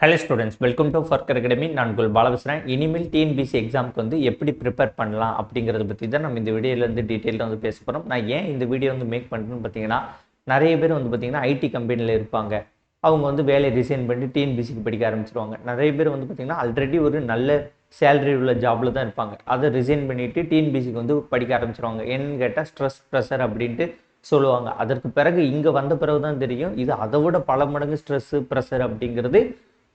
Hello students welcome to ஃபர்கர் academy நான் உங்கள் பாலகிருஷ்ணன். இனிமேல் டிஎன்பிசி எக்ஸாமுக்கு வந்து எப்படி ப்ரிப்பேர் பண்ணலாம் அப்படிங்கிறத பற்றி தான் நம்ம இந்த வீடியோவில் வந்து டீட்டெயிலாக வந்து பேச போகிறோம் நான் ஏன் இந்த வீடியோ வந்து மேக் பண்ணுறேன்னு பார்த்தீங்கன்னா நிறைய பேர் வந்து பார்த்தீங்கன்னா ஐடி கம்பெனியில் இருப்பாங்க. அவங்க வந்து வேலையை ரிசைன் பண்ணிட்டு டிஎன்பிசிக்கு படிக்க ஆரம்பிச்சிருவாங்க. நிறைய பேர் வந்து பார்த்தீங்கன்னா ஆல்ரெடி ஒரு நல்ல சேலரி உள்ள ஜாபில் தான் இருப்பாங்க. அதை ரிசைன் பண்ணிவிட்டு டிஎன்பிசிக்கு வந்து படிக்க ஆரம்பிச்சிருவாங்க. என்னன்னு கேட்டால் ஸ்ட்ரெஸ் ப்ரெஷர் அப்படின்ட்டு சொல்லுவாங்க. அதற்கு பிறகு இங்கே வந்த பிறகு தான் தெரியும். இது அதை விட பல மடங்கு ஸ்ட்ரெஸ்ஸு ப்ரெஷர் அப்படிங்கிறது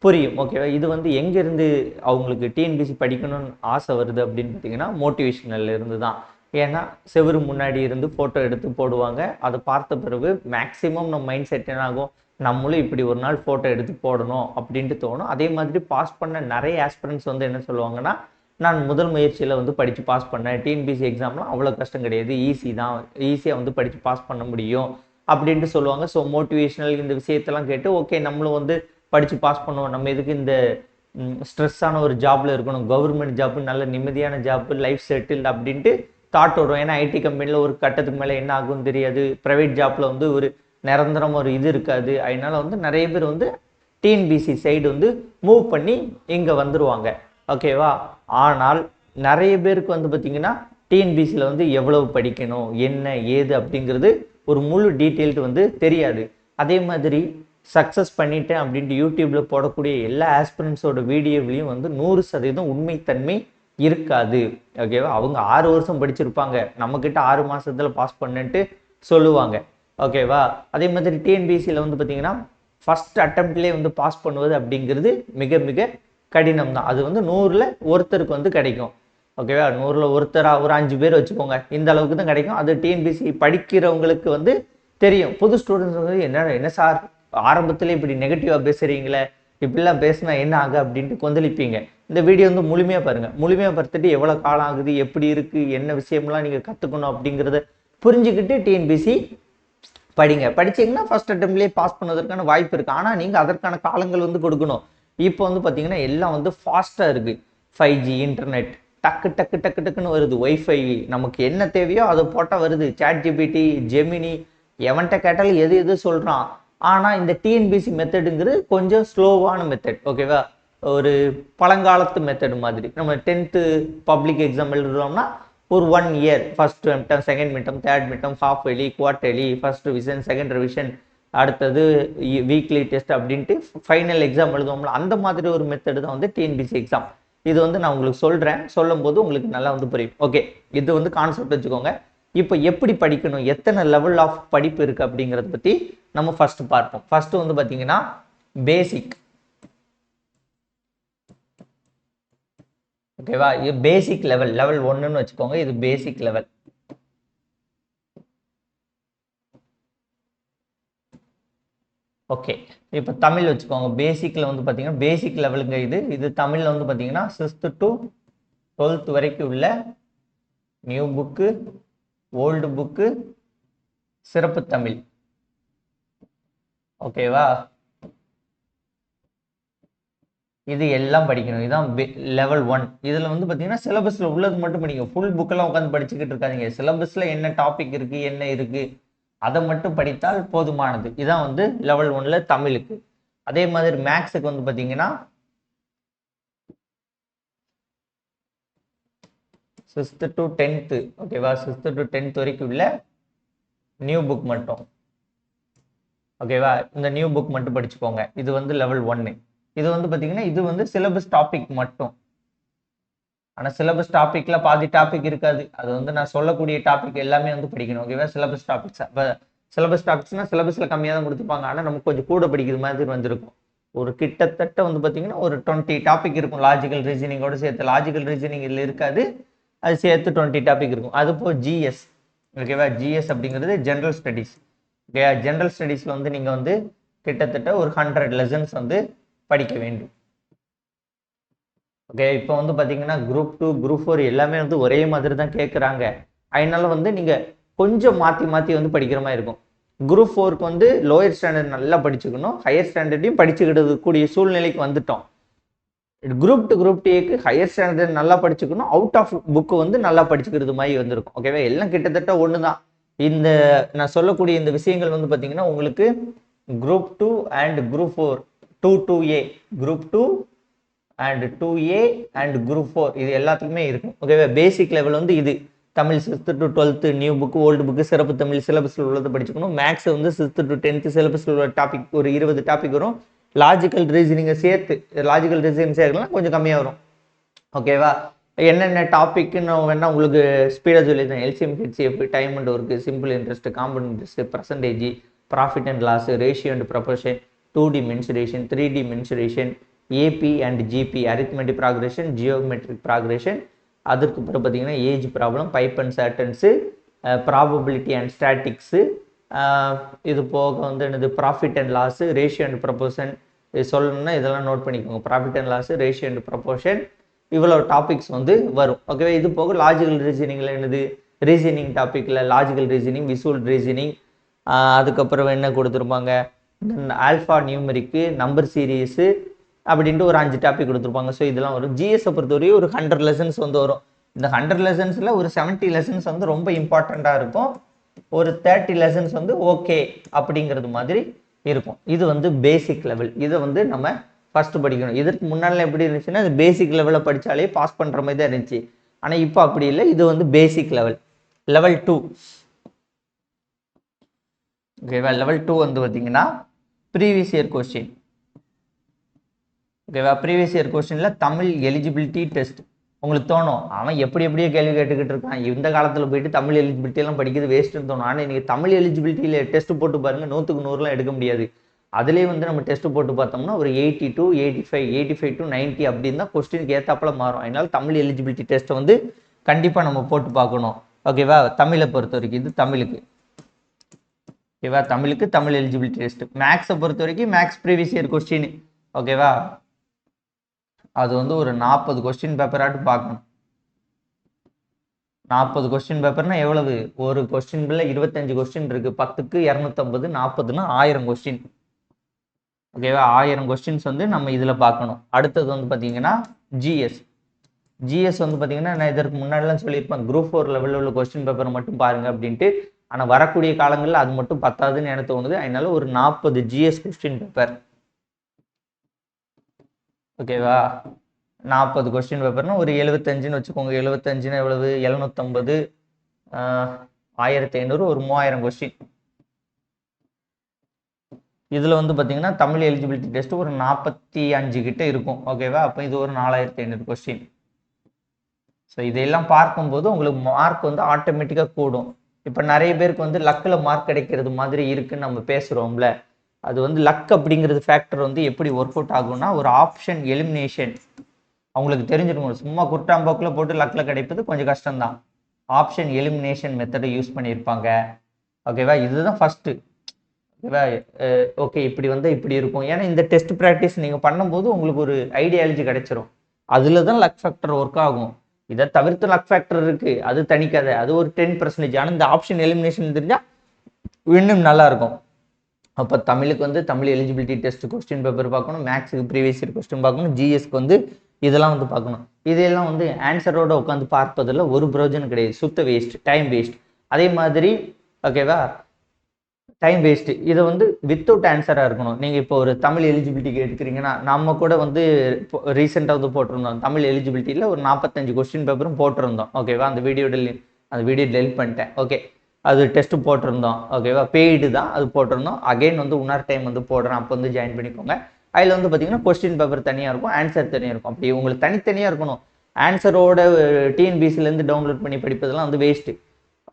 புரியும். ஓகேவா இது வந்து எங்கேருந்து அவங்களுக்கு டிஎன்பிசி படிக்கணும்னு ஆசை வருது அப்படின்னு பார்த்தீங்கன்னா மோட்டிவேஷனல்ல இருந்து தான். ஏன்னா செவரு முன்னாடி இருந்து ஃபோட்டோ எடுத்து போடுவாங்க. அதை பார்த்த பிறகு மேக்ஸிமம் நம்ம மைண்ட் செட் என்ன ஆகும்? நம்மளும் இப்படி ஒரு நாள் ஃபோட்டோ எடுத்து போடணும் அப்படின்ட்டு தோணும். அதே மாதிரி பாஸ் பண்ண நிறைய ஆஸ்பிரன்ஸ் வந்து என்ன சொல்லுவாங்கன்னா நான் முதல் முயற்சியில் வந்து படித்து பாஸ் பண்ணேன். டிஎன்பிசி எக்ஸாம்லாம் அவ்வளோ கஷ்டம் கிடையாது. ஈஸி தான். ஈஸியாக வந்து படித்து பாஸ் பண்ண முடியும். அப்படின்ட்டு சொல்லுவாங்க. ஸோ மோட்டிவேஷனல் இந்த விஷயத்தெல்லாம் கேட்டு ஓகே நம்மளும் வந்து படித்து பாஸ் பண்ணுவோம். நம்ம எதுக்கு இந்த ஸ்ட்ரெஸ்ஸான ஒரு ஜாப்பில் இருக்கணும். கவர்மெண்ட் ஜாப்பு நல்ல நிம்மதியான ஜாப்பு லைஃப் செட்டில் அப்படின்ட்டு தாட் வரும். ஏன்னா ஐடி கம்பெனியில் ஒரு கட்டத்துக்கு மேலே என்ன ஆகும்னு தெரியாது. ப்ரைவேட் ஜாப்பில் வந்து ஒரு நிரந்தரம் ஒரு இது இருக்காது. அதனால வந்து நிறைய பேர் வந்து டிஎன்பிசி சைடு வந்து மூவ் பண்ணி இங்கே வந்துடுவாங்க ஓகேவா ஆனால் நிறைய பேருக்கு வந்து பார்த்திங்கன்னா டிஎன்பிசியில் வந்து எவ்வளவு படிக்கணும் என்ன ஏது அப்படிங்கிறது ஒரு முழு டீட்டெயில்டு வந்து தெரியாது. அதே மாதிரி சக்ஸஸ் பண்ணிட்டேன் அப்படின்ட்டு யூடியூப்பில் போடக்கூடிய எல்லா ஆஸ்பிரண்ட்ஸோட வீடியோவிலையும் வந்து நூறு சதவீதம் உண்மைத்தன்மை இருக்காது. ஓகேவா அவங்க ஆறு வருஷம் படிச்சிருப்பாங்க. நம்மக்கிட்ட ஆறு மாதத்தில் பாஸ் பண்ணுன்ட்டு சொல்லுவாங்க. ஓகேவா அதே மாதிரி டிஎன்பிசியில் வந்து பார்த்தீங்கன்னா ஃபஸ்ட் அட்டம்ப்ட்லேயே வந்து பாஸ் பண்ணுவது அப்படிங்கிறது மிக மிக கடினம் தான் அது வந்து நூறில் ஒருத்தருக்கு வந்து கிடைக்கும். ஓகேவா நூறில் ஒருத்தராக ஒரு அஞ்சு பேர் வச்சுக்கோங்க. இந்த அளவுக்கு தான் கிடைக்கும். அது டிஎன்பிசி படிக்கிறவங்களுக்கு வந்து தெரியும். புது ஸ்டூடெண்ட்ஸ் வந்து என்ன என்ன சார்? ஆரம்பத்தில் இப்படி நெகட்டிவாக பேசுகிறீங்களே இப்படிலாம் பேசினா என்ன ஆகு அப்படின்ட்டு கொந்தளிப்பீங்க. இந்த வீடியோ வந்து முழுமையாக பாருங்கள் முழுமையாக பார்த்துட்டு எவ்வளோ காலம் ஆகுது எப்படி இருக்குது என்ன விஷயம்லாம் நீங்கள் கற்றுக்கணும் அப்படிங்கிறத புரிஞ்சுக்கிட்டு டிஎன்பிசி படிங்க. படிச்சீங்கன்னா ஃபர்ஸ்ட் அட்டம்ப்ட்லேயே பாஸ் பண்ணதற்கான வாய்ப்பு இருக்குது ஆனால் நீங்கள் அதற்கான காலங்கள் வந்து கொடுக்கணும். இப்போ வந்து பார்த்தீங்கன்னா எல்லாம் வந்து ஃபாஸ்ட்டாக இருக்குது ஃபைவ் ஜி இன்டர்நெட் டக்கு டக்கு டக்கு டக்குன்னு வருது. ஒய்ஃபை நமக்கு என்ன தேவையோ அதை போட்டால் வருது. சாட் ஜிபிடி ஜெமினி எவன்கிட்ட கேட்டாலும் எது எது சொல்கிறான் ஆனால் இந்த டிஎன்பிசி மெத்தடுங்கிறது கொஞ்சம் ஸ்லோவான மெத்தட் ஓகேவா ஒரு பழங்காலத்து மெத்தடு மாதிரி. நம்ம டென்த்து பப்ளிக் எக்ஸாம் எழுதுறோம்னா ஒரு one year first midterm second midterm third midterm half yearly quarterly first revision second revision அடுத்தது வீக்லி டெஸ்ட் அப்படின்ட்டு ஃபைனல் எக்ஸாம் எழுதுவோம்ல அந்த மாதிரி ஒரு மெத்தடு தான் வந்து டிஎன்பிசி எக்ஸாம் இது வந்து நான் உங்களுக்கு சொல்கிறேன் சொல்லும்போது உங்களுக்கு நல்லா வந்து புரியும். ஓகே இது வந்து கான்செப்ட் வச்சுக்கோங்க. இப்போ எப்படி படிக்கணும்? எத்தனை லெவல் ஆஃப் படிப்பு இருக்குது அப்படிங்கிறத பற்றி நம்ம ஃபஸ்ட்டு பார்ப்போம். ஃபஸ்ட்டு வந்து பார்த்தீங்கன்னா பேசிக் ஓகேவா இது பேசிக் லெவல் லெவல் ஒன்றுன்னு வச்சுக்கோங்க. இது பேசிக் லெவல் ஓகே இப்போ தமிழ் வச்சுக்கோங்க. பேசிக்கில் வந்து பார்த்தீங்கன்னா பேசிக் லெவலுங்க இது. இது தமிழில் வந்து பார்த்தீங்கன்னா சிக்ஸ்த்து டு டுவெல்த் வரைக்கும் உள்ள நியூ புக்கு ஓல்டு புக்கு சிறப்பு தமிழ். ஓகேவா இது எல்லாம் படிக்கணும். இதுதான் லெவல் ஒன் இதில் வந்து பார்த்தீங்கன்னா சிலபஸில் உள்ளது மட்டும் படிங்க. ஃபுல் புக்கெல்லாம் உட்காந்து படிச்சுக்கிட்டு இருக்காதீங்க. சிலபஸில் என்ன டாபிக் இருக்குது என்ன இருக்குது அதை மட்டும் படித்தால் போதுமானது. இதான் வந்து லெவல் ஒன்ல தமிழுக்கு. அதே மாதிரி மேக்ஸுக்கு வந்து பார்த்தீங்கன்னா சிக்ஸ்த்து டு டென்த்து ஓகேவா சிக்ஸ்த்து டு டென்த் வரைக்கும் உள்ள நியூ புக் மட்டும். ஓகேவா இந்த நியூ புக் மட்டும் படிச்சுக்கோங்க. இது வந்து லெவல் ஒன்று இது வந்து பார்த்தீங்கன்னா இது வந்து சிலபஸ் டாபிக் மட்டும். ஆனால் சிலபஸ் டாப்பிக்கில் பாதி டாபிக் இருக்காது. அது வந்து நான் சொல்லக்கூடிய டாபிக் எல்லாமே வந்து படிக்கணும். ஓகேவா சிலபஸ் டாபிக்ஸ் சிலபஸ் டாபிக்ஸ்னால் சிலபஸில் கம்மியாக தான் கொடுத்துப்பாங்க. ஆனால் நமக்கு கொஞ்சம் கூட படிக்கிற மாதிரி வந்திருக்கும். ஒரு கிட்டத்தட்ட வந்து பார்த்தீங்கன்னா ஒரு டுவெண்ட்டி டாபிக் இருக்கும். லாஜிக்கல் ரீசனிங்கோடு சேர்த்து. லாஜிக்கல் ரீசனிங் இதில் இருக்காது. அது சேர்த்து டுவெண்ட்டி டாபிக் இருக்கும். அது போ ஜிஎஸ் ஓகேவா ஜிஎஸ் அப்படிங்கிறது ஜென்ரல் ஸ்டடீஸ் ஓகே ஜென்ரல் ஸ்டடீஸில் வந்து நீங்கள் வந்து கிட்டத்தட்ட ஒரு ஹண்ட்ரட் லெசன்ஸ் வந்து படிக்க வேண்டும். ஓகே இப்போ வந்து பார்த்தீங்கன்னா குரூப் டூ குரூப் ஃபோர் எல்லாமே வந்து ஒரே மாதிரி தான் கேட்குறாங்க அதனால வந்து நீங்கள் கொஞ்சம் மாற்றி மாற்றி வந்து படிக்கிற மாதிரி இருக்கும். குரூப் ஃபோருக்கு வந்து லோயர் ஸ்டாண்டர்ட் நல்லா படிச்சுக்கணும். ஹையர் ஸ்டாண்டர்டையும் படிச்சுக்கிட்டு கூடிய சூழ்நிலைக்கு வந்துட்டோம். குரூப் டு குரூப் டேக்கு ஹையர் ஸ்டாண்டர்ட் நல்லா படிச்சுக்கணும். அவுட் ஆஃப் புக்கு வந்து நல்லா படிச்சுக்கிறது மாதிரி வந்திருக்கும். ஓகேவா எல்லாம் கிட்டத்தட்ட ஒன்று தான் இந்த நான் சொல்லக்கூடிய இந்த விஷயங்கள் வந்து பார்த்தீங்கன்னா உங்களுக்கு group two and group four two two A group two and two A and group four இது எல்லாத்துக்குமே இருக்கும். ஓகேவா பேசிக் லெவல் வந்து இது. Tamil sixth to twelfth new book old book சிறப்பு தமிழ் சிலபஸில் உள்ளதை படிச்சுக்கணும். மேக்ஸ் வந்து சிக்ஸ்த்து டு டென்த்து சிலபஸில் உள்ள டாபிக் ஒரு இருபது டாபிக் வரும். லாஜிக்கல் ரீசனிங்கை சேர்த்து லாஜிக்கல் ரீசனிங் சேர்க்கலாம் கொஞ்சம் கம்மியாக வரும். ஓகேவா என்னென்ன டாப்பிக்குன்னு வேணால் உங்களுக்கு ஸ்பீடாக சொல்லியிருந்தேன் LCM HCF time and work simple interest compound interest percentage profit and loss ratio and proportion two D mensuration three D mensuration AP and GP arithmetic progression geometric progression அதற்கு பிறகு பார்த்தீங்கன்னா age problem pipe and சர்டன்ஸு probability and statics இது போக வந்து என்னது profit and loss ratio and proportion இது சொல்லணும்னா இதெல்லாம் நோட் பண்ணிக்கோங்க. Profit and loss ratio and proportion இவ்வளோ டாபிக்ஸ் வந்து வரும். ஓகேவா இது போக லாஜிக்கல் ரீசனிங்கில் என்னது ரீசனிங் டாப்பிக்கில் லாஜிக்கல் ரீசனிங் விசுவல் ரீசனிங் அதுக்கப்புறம் என்ன கொடுத்துருப்பாங்க? ஆல்ஃபா நியூமரிக்கு நம்பர் சீரீஸு அப்படின்ட்டு ஒரு அஞ்சு டாபிக் கொடுத்துருப்பாங்க. ஸோ இதெல்லாம் வரும். ஜிஎஸை பொறுத்தவரையும் ஒரு ஹண்ட்ரட் லெசன்ஸ் வந்து வரும். இந்த ஹண்ட்ரட் லெசன்ஸில் ஒரு செவன்ட்டி லெசன்ஸ் வந்து ரொம்ப இம்பார்ட்டண்ட்டாக இருக்கும். ஒரு தேர்ட்டி லெசன்ஸ் வந்து ஓகே அப்படிங்கிறது மாதிரி இருக்கும். இது வந்து பேசிக் லெவல் இதை வந்து நம்ம ஃபஸ்ட்டு படிக்கணும். இதற்கு முன்னால் எப்படி இருந்துச்சுன்னா இது பேசிக் லெவலில் படித்தாலே பாஸ் பண்ணுற மாதிரி தான் இருந்துச்சு. ஆனால் இப்போ அப்படி இல்லை. இது வந்து பேசிக் லெவல் லெவல் டூ ஓகேவா லெவல் டூ வந்து பார்த்தீங்கன்னா ப்ரீவியஸ் இயர் கொஸ்டின் ஓகேவா ப்ரீவியஸ் இயர் கொஸ்டினில் தமிழ் எலிஜிபிலிட்டி டெஸ்ட் உங்களுக்கு தோணும். அவன் எப்படி எப்படியோ கேள்வி கேட்டுக்கிட்டு இருக்கான். இந்த காலத்தில் போயிட்டு தமிழ் எலிஜிபிலிட்டி எல்லாம் படிக்கிறது வேஸ்ட்டுன்னு தோணும். ஆனால் நீங்கள் தமிழ் எலிஜிபிலிட்டியில் டெஸ்ட் போட்டு பாருங்க நூற்றுக்கு நூறுலாம் எடுக்க முடியாது. அதுலேயே வந்து நம்ம டெஸ்ட் போட்டு பார்த்தோம்னா ஒரு eighty to eighty five eighty five to ninety அப்படின்னு தான் கொஸ்டினுக்கு ஏற்றாப்பில் மாறும். அதனால தமிழ் எலிஜிபிலிட்டி டெஸ்ட்டை வந்து கண்டிப்பாக நம்ம போட்டு பார்க்கணும். ஓகேவா தமிழை பொறுத்த வரைக்கும் இது தமிழுக்கு. ஓகேவா தமிழுக்கு தமிழ் எலிஜிபிலிட்டி டெஸ்ட் மேக்ஸை பொறுத்த வரைக்கும் மேக்ஸ் ப்ரீவியஸ் இயர் கொஸ்டின் ஓகேவா அது வந்து ஒரு நாற்பது கொஸ்டின் பேப்பராட்டு பார்க்கணும். நாற்பது கொஸ்டின் பேப்பர்னா எவ்வளவு? ஒரு கொஸ்டின் பிள்ளை இருபத்தஞ்சு கொஸ்டின் இருக்கு. பத்துக்கு இரநூத்தம்பது நாற்பதுன்னா ஆயிரம் கொஸ்டின் ஓகேவா ஆயிரம் கொஸ்டின்ஸ் வந்து நம்ம இதில் பார்க்கணும். அடுத்தது வந்து பார்த்தீங்கன்னா ஜிஎஸ் ஜிஎஸ் வந்து பார்த்தீங்கன்னா நான் இதற்கு முன்னாடிலாம் சொல்லியிருப்பேன். குரூப் ஃபோர் லெவலில் உள்ள கொஸ்டின் பேப்பர் மட்டும் பாருங்க அப்படின்ட்டு. ஆனால் வரக்கூடிய காலங்களில் அது மட்டும் பத்தாதுன்னு எனக்கு தோணுது. அதனால ஒரு நாற்பது ஜிஎஸ் கொஸ்டின் பேப்பர் ஓகேவா நாற்பது கொஸ்டின் பேப்பர்னா ஒரு எழுபத்தஞ்சுன்னு வச்சுக்கோங்க. எழுபத்தஞ்சுன்னா எவ்வளவு? எழுநூத்தம்பது. ஆயிரத்தி ஐநூறு ஒரு மூவாயிரம் கொஸ்டின் இதில் வந்து பார்த்தீங்கன்னா தமிழ் எலிஜிபிலிட்டி டெஸ்ட் ஒரு நாற்பத்தி அஞ்சு கிட்ட இருக்கும். ஓகேவா அப்போ இது ஒரு நாலாயிரத்தி ஐநூறு கொஸ்டின் ஸோ இதையெல்லாம் பார்க்கும்போது உங்களுக்கு மார்க் வந்து ஆட்டோமேட்டிக்காக கூடும். இப்போ நிறைய பேருக்கு வந்து லக்கில் மார்க் கிடைக்கிறது மாதிரி இருக்குன்னு நம்ம பேசுகிறோம்ல அது வந்து லக் அப்படிங்கிறது ஃபேக்டர் வந்து எப்படி ஒர்க் அவுட் ஆகும்னா ஒரு ஆப்ஷன் எலிமினேஷன் அவங்களுக்கு தெரிஞ்சிருக்கும் சும்மா குட்டாம்போக்கில் போட்டு லக்கில் கிடைப்பது கொஞ்சம் கஷ்டம்தான். ஆப்ஷன் எலிமினேஷன் மெத்தடை யூஸ் பண்ணியிருப்பாங்க. ஓகேவா இதுதான் ஃபஸ்ட்டு ஓகேவா ஓகே இப்படி வந்து இப்படி இருக்கும். ஏன்னா இந்த டெஸ்ட் ப்ராக்டிஸ் நீங்கள் பண்ணும்போது உங்களுக்கு ஒரு ஐடியாலஜி கிடைச்சிரும். அதில் தான் லக் ஃபேக்டர் ஒர்க் ஆகும். இதை தவிர்த்து லக் ஃபேக்டர் இருக்குது அது தனிக்காத. அது ஒரு டென் பர்சன்டேஜ் ஆனால் இந்த ஆப்ஷன் எலிமினேஷன் தெரிஞ்சால் இன்னும் நல்லாயிருக்கும் அப்போ தமிழுக்கு வந்து Tamil eligibility test question paper பார்க்கணும் மேக்ஸுக்கு ப்ரீவியஸ் இயர் கொஸ்டின் பார்க்கணும் ஜிஎஸ்க்கு வந்து இதெல்லாம் வந்து பார்க்கணும். இதெல்லாம் வந்து ஆன்சரோட உட்காந்து பார்ப்பதில் ஒரு பிரயோஜனம் கிடையாது. சுத்த வேஸ்ட் டைம் வேஸ்ட் அதே மாதிரி ஓகேவா டைம் வேஸ்ட்டு இதை வந்து வித்தவுட் ஆன்சராக இருக்கணும். நீங்கள் இப்போ ஒரு தமிழ் எலிஜிபிலிட்டிக்கு எடுக்கிறீங்கன்னா நம்ம கூட வந்து ரீசெண்டாக வந்து போட்டிருந்தோம். தமிழ் எலிஜிபிலிட்டியில் ஒரு நாற்பத்தஞ்சு கொஸ்டின் பேப்பரும் போட்டிருந்தோம். ஓகேவா அந்த வீடியோ டெலி அந்த வீடியோ டெலிட் பண்ணிட்டேன். ஓகே அது டெஸ்ட் போட்டிருந்தோம் ஓகேவா பெய்டு தான் அது போட்டிருந்தோம். அகைன் வந்து இன்னொரு டைம் வந்து போடுறேன். அப்போ வந்து ஜாயின் பண்ணிக்கோங்க. அதில் வந்து பார்த்தீங்கன்னா கொஸ்டின் பேப்பர் தனியாக இருக்கும் ஆன்சர் தனியாக இருக்கும். அப்படி உங்களுக்கு தனித்தனியாக இருக்கணும். ஆன்சரோட டிஎன்பிசிலேருந்து டவுன்லோட் பண்ணி படிப்பதெல்லாம் வந்து வேஸ்ட்டு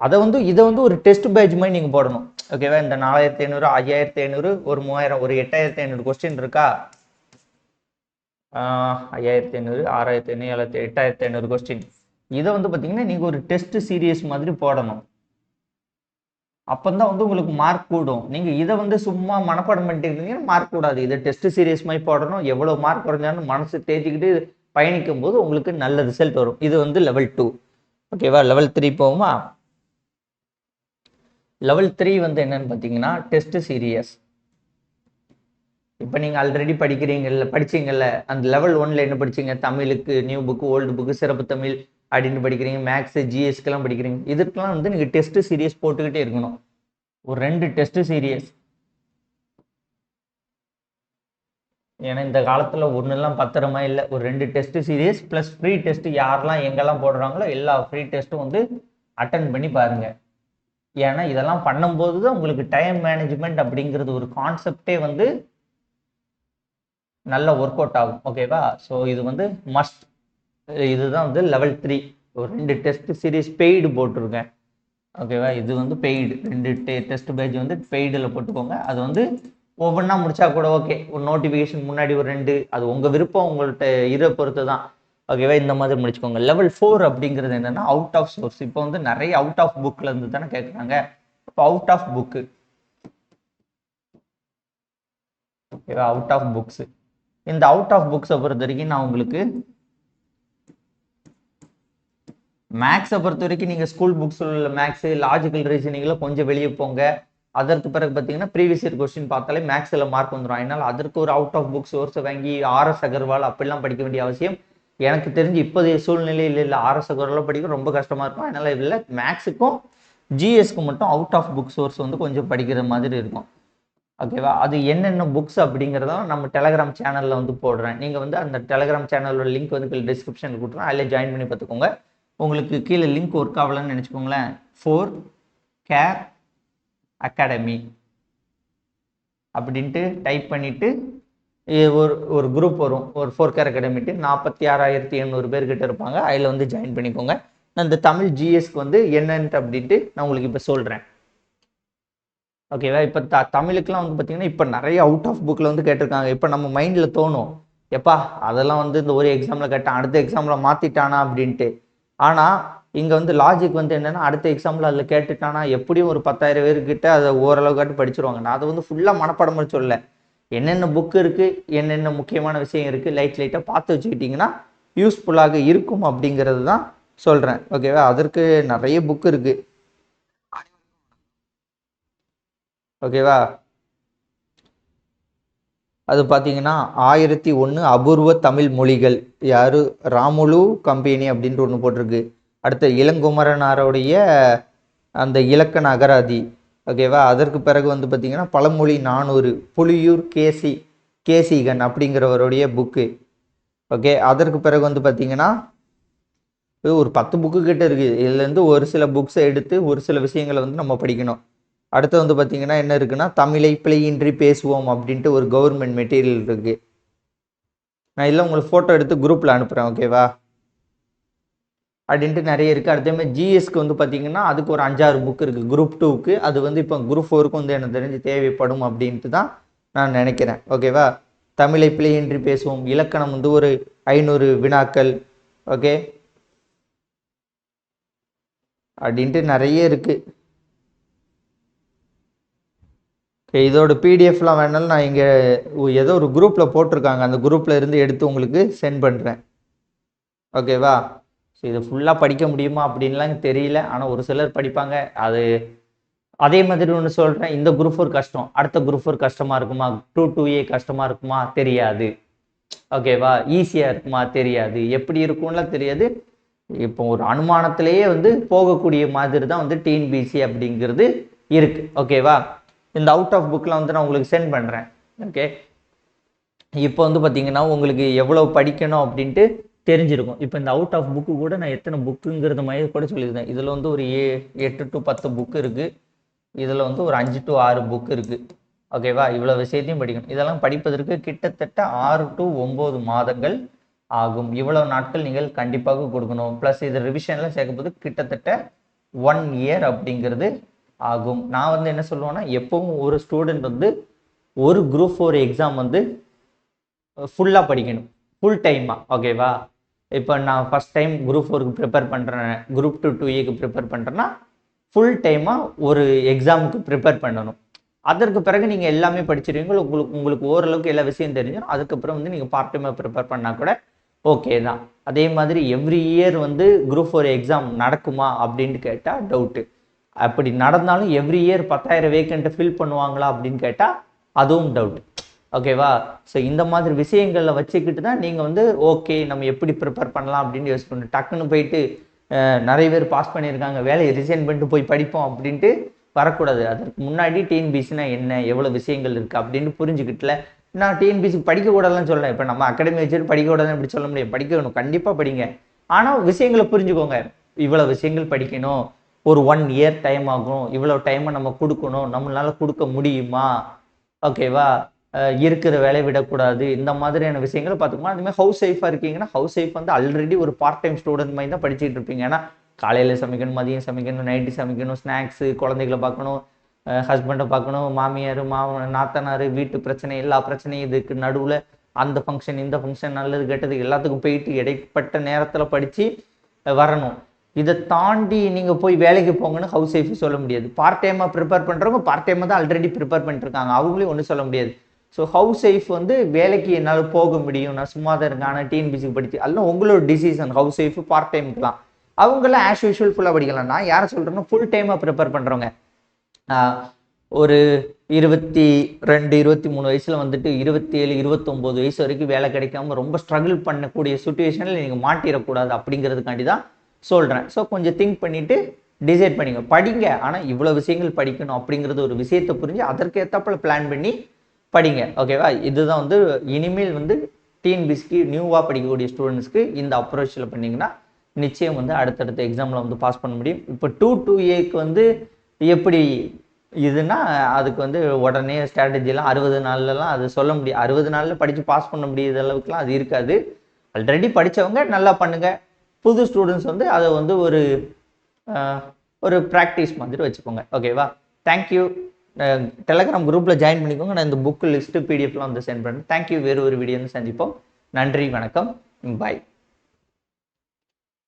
அதை வந்து இதை வந்து ஒரு டெஸ்ட் பேட்ச் மாதிரி நீங்கள் போடணும். ஓகேவா இந்த நாலாயிரத்தி ஐநூறு ஐயாயிரத்தி ஐநூறு ஒரு மூவாயிரம் ஒரு எட்டாயிரத்தி ஐநூறு கொஸ்டின் இருக்கா? ஐயாயிரத்தி ஐநூறு ஆறாயிரத்தி ஐநூறு ஏழாயிரத்தி எட்டாயிரத்தி ஐநூறு கொஸ்டின் இதை வந்து பார்த்தீங்கன்னா நீங்கள் ஒரு டெஸ்ட் சீரியஸ் மாதிரி போடணும். அப்போதான் வந்து உங்களுக்கு மார்க் கூடும். நீங்கள் இதை வந்து சும்மா மனப்பாடம் பண்ணிட்டு இருந்தீங்கன்னா மார்க் கூடாது. இதை டெஸ்ட் சீரியஸ் மாதிரி போடணும். எவ்வளோ மார்க் குறைஞ்சாலும் மனசு தேத்திக்கிட்டு பயணிக்கும் போது உங்களுக்கு நல்ல ரிசல்ட் வரும். இது வந்து லெவல் டூ ஓகேவா லெவல் த்ரீ போவோமா? லெவல் த்ரீ வந்து என்னன்னு பார்த்தீங்கன்னா டெஸ்ட் சீரியஸ் இப்போ நீங்கள் ஆல்ரெடி படிக்கிறீங்கல்ல படிச்சீங்கல்ல அந்த லெவல் ஒன்ல என்ன படிச்சீங்க? தமிழுக்கு நியூ புக்கு ஓல்டு புக்கு சிறப்பு தமிழ் அப்படின்னு படிக்கிறீங்க மேக்ஸு ஜிஎஸ்க்கெல்லாம் படிக்கிறீங்க. இதுக்கெல்லாம் வந்து நீங்கள் டெஸ்ட்டு சீரியஸ் போட்டுக்கிட்டே இருக்கணும். ஒரு ரெண்டு டெஸ்ட்டு சீரியஸ் ஏன்னா இந்த காலத்தில் ஒன்றுலாம் பத்திரமா இல்லை. ஒரு ரெண்டு test series plus free test யாரெல்லாம் எங்கெல்லாம் போடுறாங்களோ எல்லா ஃப்ரீ டெஸ்ட்டும் வந்து அட்டன் பண்ணி பாருங்கள் ஏன்னா இதெல்லாம் பண்ணும்போது தான் உங்களுக்கு டைம் மேனேஜ்மெண்ட் அப்படிங்கிறது ஒரு கான்செப்டே வந்து நல்ல ஒர்க் அவுட் ஆகும் ஓகேவா ஸோ இது வந்து மஸ்ட் இதுதான் வந்து லெவல் த்ரீ ஒரு ரெண்டு டெஸ்ட் சீரீஸ் பெய்டு போட்டிருக்கேன். ஓகேவா இது வந்து பெய்டு ரெண்டு டெ டெஸ்ட் பேஜ் வந்து பெய்டில் போட்டுக்கோங்க. அது வந்து ஒவ்வொன்றா முடிச்சா கூட ஓகே ஒரு நோட்டிஃபிகேஷன் முன்னாடி ஒரு ரெண்டு அது உங்கள் விருப்பம் உங்கள்கிட்ட இதை பொறுத்து தான் ஓகேவா இந்த மாதிரி முடிச்சுக்கோங்க. லெவல் ஃபோர் அப்படிங்கிறது என்னென்னா அவுட் ஆஃப் சோர்ஸ் இப்போ வந்து நிறைய அவுட் ஆஃப் புக்கில் இருந்து தானே கேட்குறாங்க இப்போ அவுட் ஆஃப் புக்கு ஓகேவா அவுட் ஆஃப் புக்ஸு இந்த அவுட் ஆஃப் புக்ஸை பொறுத்த வரைக்கும் நான் உங்களுக்கு மேக்ஸை பொறுத்த வரைக்கும் நீங்கள் ஸ்கூல் புக்ஸில் உள்ள மேக்ஸு லாஜிக்கல் ரீசனிங்கில் கொஞ்சம் வெளியே போங்க. அதற்கு பிறகு பார்த்தீங்கன்னா ப்ரீவியஸ் இயர் கொஸ்டின் பார்த்தாலே மேக்ஸில் மார்க் வந்துடும் அதனால் அதற்கு ஒரு அவுட் ஆஃப் புக் சோர்ஸை வாங்கி ஆர்எஸ் அகர்வால் அப்படிலாம் படிக்க வேண்டிய அவசியம் எனக்கு தெரிஞ்சு இப்போதைய சூழ்நிலையில் இல்லை. ஆர்எஸ் அகர்வால் படிக்க ரொம்ப கஷ்டமாக இருக்கும். அதனால் இல்லை மேக்ஸுக்கும் ஜிஎஸ்க்கு மட்டும் அவுட் ஆஃப் புக் சோர்ஸ் வந்து கொஞ்சம் படிக்கிற மாதிரி இருக்கும். ஓகேவா அது என்னென்ன புக்ஸ் அப்படிங்கிறத நம்ம டெலகிராம் சேனலில் வந்து போடுறேன். நீங்கள் வந்து அந்த டெலகிராம் சேனலோட லிங்க் வந்து டிஸ்கிரிப்ஷனில் கொடுத்துருவேன். அதில் ஜாயின் பண்ணி பார்த்துக்கோங்க. உங்களுக்கு கீழே லிங்க் ஒர்க் ஆகலன்னு நினச்சிக்கோங்களேன். ஃபோர் கேர் அகாடமி அப்படின்ட்டு டைப் பண்ணிவிட்டு ஒரு ஒரு குரூப் வரும். ஒரு ஃபோர் கேர் அகாடமிட்டு நாற்பத்தி ஆறாயிரத்தி எண்ணூறு பேர்கிட்ட இருப்பாங்க. அதில் வந்து ஜாயின் பண்ணிக்கோங்க. நான் இந்த தமிழ் ஜிஎஸ்க்கு வந்து என்னன்ட்டு அப்படின்ட்டு நான் உங்களுக்கு இப்போ சொல்கிறேன் ஓகேவா இப்போ த தமிழுக்குலாம் வந்து பார்த்தீங்கன்னா இப்போ நிறைய அவுட் ஆஃப் புக்கில் வந்து கேட்டிருக்காங்க. இப்போ நம்ம மைண்டில் தோணும். எப்பா அதெல்லாம் வந்து இந்த ஒரு எக்ஸாமில் கேட்டான் அடுத்த எக்ஸாமில் மாற்றிட்டானா அப்படின்ட்டு. ஆனால் இங்கே வந்து லாஜிக் வந்து என்னென்னா அடுத்த எக்ஸாம்பிள் அதில் கேட்டுட்டானா எப்படியும் ஒரு பத்தாயிரம் பேர்கிட்ட அதை ஓரளவுக்காட்டு படிச்சிருவாங்க. நான் அதை வந்து ஃபுல்லாக மனப்படம் சொல்ல என்னென்ன புக்கு இருக்குது என்னென்ன முக்கியமான விஷயம் இருக்குது லைட் லைட்டாக பார்த்து வச்சுக்கிட்டிங்கன்னா யூஸ்ஃபுல்லாக இருக்கும் அப்படிங்கிறது தான் சொல்கிறேன் ஓகேவா அதற்கு நிறைய புக் இருக்குது ஓகேவா அது பார்த்தீங்கன்னா ஆயிரத்தி ஒன்று அபூர்வ தமிழ் மொழிகள். யார்? ராமுலு கம்பெனி அப்படின்ட்டு ஒன்று போட்டிருக்கு. அடுத்த இளங்குமரனாருடைய அந்த இலக்கண அகராதி ஓகேவா? அதற்கு பிறகு வந்து பார்த்திங்கன்னா பழமொழி நானூறு புலியூர் கேசி கேசிகன் அப்படிங்கிறவருடைய புக்கு. ஓகே? அதற்கு பிறகு வந்து பார்த்திங்கன்னா ஒரு பத்து புக்கு கிட்ட இருக்குது இதுலேருந்து ஒரு சில புக்ஸை எடுத்து ஒரு சில விஷயங்களை வந்து நம்ம படிக்கணும். அடுத்து வந்து பார்த்திங்கன்னா என்ன இருக்குன்னா தமிழை பிழையின்றி பேசுவோம் அப்படின்ட்டு ஒரு கவர்மெண்ட் மெட்டீரியல் இருக்குது நான் இல்லை உங்களுக்கு ஃபோட்டோ எடுத்து குரூப்பில் அனுப்புகிறேன் ஓகேவா அப்படின்ட்டு நிறைய இருக்குது அடுத்த மாதிரி ஜிஎஸ்க்கு வந்து பார்த்திங்கன்னா அதுக்கு ஒரு அஞ்சாறு புக் இருக்குது குரூப் டூக்கு அது வந்து இப்போ குரூப் ஃபோருக்கு வந்து எனக்கு தெரிஞ்சு தேவைப்படும் அப்படின்ட்டு தான் நான் நினைக்கிறேன். ஓகேவா தமிழை பிழையின்றி பேசுவோம் இலக்கணம் வந்து ஒரு ஐநூறு வினாக்கள் ஓகே அப்படின்ட்டு நிறைய இருக்குது ஓகே இதோட பிடிஎஃப்லாம் வேணாலும் நான் இங்கே ஏதோ ஒரு குரூப்பில் போட்டிருக்காங்க. அந்த குரூப்பில் இருந்து எடுத்து உங்களுக்கு சென்ட் பண்ணுறேன் ஓகேவா ஸோ இதை ஃபுல்லாக படிக்க முடியுமா அப்படின்லாம் தெரியல. ஆனால் ஒரு சிலர் படிப்பாங்க. அது அதே மாதிரி ஒன்று சொல்கிறேன் இந்த குரூப் ஃபோர் கஷ்டம். அடுத்த குரூப் ஃபோர் கஷ்டமாக இருக்குமா? டூ டூ ஏ கஷ்டமாக இருக்குமா? தெரியாது. ஓகேவா ஈஸியாக இருக்குமா? தெரியாது. எப்படி இருக்கும்லாம் தெரியாது. இப்போ ஒரு அனுமானத்திலேயே வந்து போகக்கூடிய மாதிரி தான் வந்து டிஎன்பிசி அப்படிங்கிறது இருக்குது ஓகேவா இந்த அவுட் ஆஃப் புக்கில் வந்து நான் உங்களுக்கு சென்ட் பண்ணுறேன் ஓகே இப்போ வந்து பார்த்தீங்கன்னா உங்களுக்கு எவ்வளோ படிக்கணும் அப்படின்ட்டு தெரிஞ்சிருக்கும். இப்போ இந்த அவுட் ஆஃப் புக்கு கூட நான் எத்தனை புக்குங்கிறது மாதிரி கூட சொல்லியிருந்தேன். இதில் வந்து ஒரு ஏ எட்டு டு பத்து புக்கு இருக்குது இதில் வந்து ஒரு அஞ்சு டு ஆறு புக்கு இருக்குது ஓகேவா இவ்வளோ விஷயத்தையும் படிக்கணும். இதெல்லாம் படிப்பதற்கு கிட்டத்தட்ட ஆறு டு ஒம்பது மாதங்கள் ஆகும். இவ்வளோ நாட்கள் நீங்கள் கண்டிப்பாக கொடுக்கணும். ப்ளஸ் இது ரிவிஷனில் சேர்க்கும்போது கிட்டத்தட்ட ஒன் இயர் அப்படிங்கிறது ஆகும். நான் வந்து என்ன சொல்லுவேன்னா எப்பவும் ஒரு ஸ்டூடெண்ட் வந்து ஒரு குரூப் ஃபோர் எக்ஸாம் வந்து ஃபுல்லாக படிக்கணும். ஃபுல் டைமாக ஓகேவா இப்போ நான் ஃபஸ்ட் டைம் குரூப் ஃபோருக்கு ப்ரிப்பேர் பண்ணுறேன் குரூப் டூ டூ ஏக்கு ப்ரிப்பேர் பண்ணுறேன்னா ஃபுல் டைமாக ஒரு எக்ஸாமுக்கு ப்ரிப்பேர் பண்ணணும். அதற்கு பிறகு நீங்கள் எல்லாமே படிச்சிருவீங்களோ உங்களுக்கு உங்களுக்கு ஓரளவுக்கு எல்லா விஷயம் தெரிஞ்சிடும் அதுக்கப்புறம் வந்து நீங்கள் பார்ட் டைமாக ப்ரிப்பேர் பண்ணால் கூட ஓகே தான். அதே மாதிரி எவ்ரி இயர் வந்து குரூப் ஃபோர் எக்ஸாம் நடக்குமா அப்படின்னு கேட்டால் டவுட்டு அப்படி நடந்தாலும் எவ்ரி இயர் பத்தாயிரம் வேக்கண்ட்டை ஃபில் பண்ணுவாங்களா அப்படின்னு கேட்டால் அதுவும் டவுட் ஓகேவா ஸோ இந்த மாதிரி விஷயங்களில் வச்சுக்கிட்டு தான் நீங்கள் வந்து ஓகே நம்ம எப்படி ப்ரிப்பேர் பண்ணலாம் அப்படின்னு யோசிக்கணும் டக்குன்னு போயிட்டு நிறைய பேர் பாஸ் பண்ணியிருக்காங்க வேலையை ரிசைன் பண்ணிட்டு போய் படிப்போம் அப்படின்ட்டு வரக்கூடாது. அதற்கு முன்னாடி டிஎன்பிசினா என்ன எவ்வளோ விஷயங்கள் இருக்குது அப்படின்னு புரிஞ்சுக்கிட்டல நான் டிஎன்பிசி படிக்கக்கூடாதுன்னு சொல்லலை இப்போ நம்ம அகாடமி வச்சுட்டு படிக்கக்கூடாதுன்னு எப்படி சொல்ல முடியும்? படிக்கணும் கண்டிப்பாக படிங்க. ஆனால் விஷயங்களை புரிஞ்சுக்கோங்க. இவ்வளோ விஷயங்கள் படிக்கணும். ஒரு ஒன் இயர் டைம் ஆகும். இவ்வளோ டைமை நம்ம கொடுக்கணும். நம்மளால கொடுக்க முடியுமா? ஓகேவா இருக்கிற வேலையை விடக்கூடாது. இந்த மாதிரியான விஷயங்களை பார்த்துக்கணும் அதுமாதிரி ஹவுஸ் ஒய்ஃபாக இருக்கீங்கன்னா ஹவுஸ் ஒய்ஃப் வந்து ஆல்ரெடி ஒரு பார்ட் டைம் ஸ்டூடெண்ட் மாதிரி தான் படிச்சுட்டு இருப்பீங்க. ஏன்னா காலையில் சமைக்கணும் மதியம் சமைக்கணும் நைட்டு சமைக்கணும் ஸ்நாக்ஸு குழந்தைகளை பார்க்கணும் ஹஸ்பண்டை பார்க்கணும் மாமியார் மாம நாத்தனார் வீட்டு பிரச்சனை எல்லா பிரச்சனையும் இதுக்கு நடுவில் அந்த ஃபங்க்ஷன் இந்த ஃபங்க்ஷன் நல்லது கெட்டது எல்லாத்துக்கும் போயிட்டு இடைப்பட்ட நேரத்தில் படித்து வரணும். இதை தாண்டி நீங்கள் போய் வேலைக்கு போங்கன்னு ஹவுஸ் ஒய்ஃபு சொல்ல முடியாது. பார்ட் டைமாக ப்ரிப்பேர் பண்ணுறவங்க பார்ட் டைமாக தான் ஆல்ரெடி ப்ரிப்பேர் பண்ணிட்டுருக்காங்க. அவங்களையும் ஒன்றும் சொல்ல முடியாது. ஸோ ஹவுஸ் ஒய்ஃப் வந்து வேலைக்கு என்னால் போக முடியும். நான் சும்மா தான் இருக்கேன் ஆனால் டிஎன்பிசி படிச்சு அதெல்லாம் உங்களோட டிசிஷன் ஹவுஸ் ஒய்ஃபு பார்ட் டைமுக்குலாம் அவங்களாம் ஆஸ் யூஷுவல் ஃபுல்லாக படிக்கலாம். நான் யாரை சொல்கிறேன்னா ஃபுல் டைமாக ப்ரிப்பேர் பண்ணுறவங்க ஒரு இருபத்தி ரெண்டு இருபத்தி மூணு வயசில் வந்துட்டு இருபத்தி ஏழு இருபத்தொம்போது வயசு வரைக்கும் வேலை கிடைக்காம ரொம்ப ஸ்ட்ரகிள் பண்ணக்கூடிய சுச்சுவேஷனில் நீங்கள் மாட்டிடக்கூடாது அப்படிங்கிறதுக்காண்டி தான் சொல்கிறேன் ஸோ கொஞ்சம் திங்க் பண்ணிவிட்டு டிசைட் பண்ணிங்க படிங்க. ஆனால் இவ்வளோ விஷயங்கள் படிக்கணும் அப்படிங்கிறது ஒரு விஷயத்தை புரிஞ்சு அதற்கேற்றப்பல பிளான் பண்ணி படிங்க. ஓகேவா இதுதான் வந்து இனிமேல் வந்து டிஎன்பிசிக்கு நியூவாக படிக்கக்கூடிய ஸ்டூடெண்ட்ஸ்க்கு இந்த அப்ரோச்சில் பண்ணிங்கன்னா நிச்சயம் வந்து அடுத்தடுத்த எக்ஸாமில் வந்து பாஸ் பண்ண முடியும். இப்போ டூ டூ ஏக்கு வந்து எப்படி இதுனா அதுக்கு வந்து உடனே ஸ்ட்ராட்டஜிலாம் அறுபது நாள்லலாம் அது சொல்ல முடியும் அறுபது நாளில் படித்து பாஸ் பண்ண முடியாத அளவுக்குலாம் அது இருக்காது. ஆல்ரெடி படித்தவங்க நல்லா பண்ணுங்கள் புது ஸ்டூடெண்ட்ஸ் வந்து அதை வந்து ஒரு ஒரு ப்ராக்டிஸ் மாதிரி வச்சுக்கோங்க. ஓகேவா தேங்க்யூ டெலகிராம் குரூப்பில் ஜாயின் பண்ணிக்கோங்க. நான் இந்த புக்கு லிஸ்ட்டு பிடிஎஃப்லாம் வந்து சென்ட் பண்ணுறேன் தேங்க்யூ வேறு ஒரு வீடியோ வந்து சந்திப்போம். நன்றி. வணக்கம். பாய்